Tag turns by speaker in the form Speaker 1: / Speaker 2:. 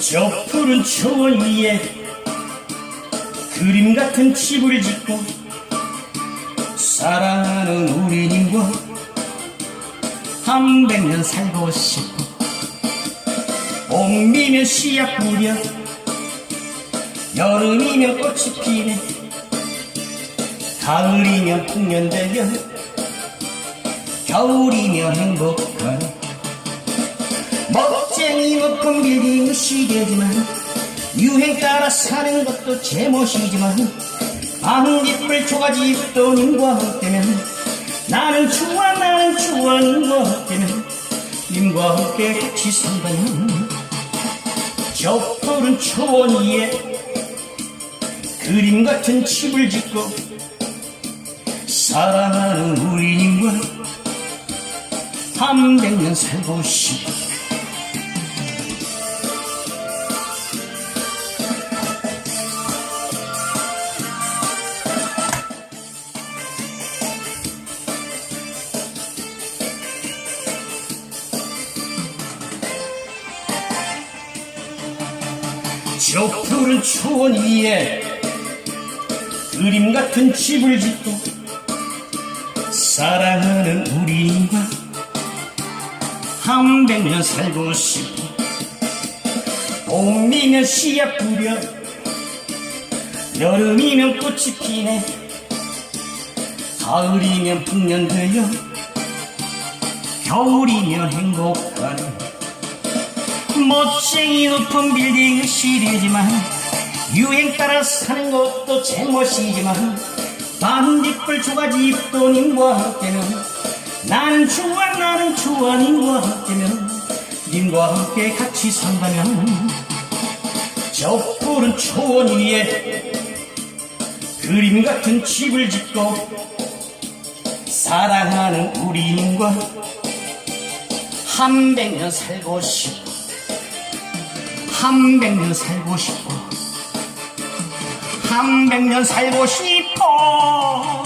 Speaker 1: 저 푸른 초원 위에 그림 같은 집을 짓고 사랑하는 우리님과 한 백년 살고 싶어. 봄이면 씨앗 뿌려 여름이면 꽃이 피네 가을이면 풍년되며 겨울이면 행복한 멋쟁이 높은 빌딩 시대지만 유행 따라 사는 것도 제멋이지만 방귀불 초가지 입도님과 함께면 나는 좋아 나는 좋아 님과 함께면 님과 함께 같이 산다면. 저 푸른 초원 위에 그림 같은 집을 짓고 사랑하는 우리 님과 한 백년 살고 싶어 저 푸른 초원 위에 그림 같은 집을 짓고 사랑하는 우리가 한 백년 살고 싶어 봄이면 씨앗 뿌려 여름이면 꽃이 피네 가을이면 풍년되어 겨울이면 행복한 멋쟁이 높은 빌딩 시리지만 유행 따라 사는 것도 제멋이지만 반딧불 초가지 입도 님과 함께면 나는 좋아 나는 좋아 님과 함께면 님과 함께 같이 산다면 저 푸른 초원 위에 그림 같은 집을 짓고 사랑하는 우리 님과 한 백년 살고 싶어 한 백년 살고 싶어. 한 백년 살고 싶어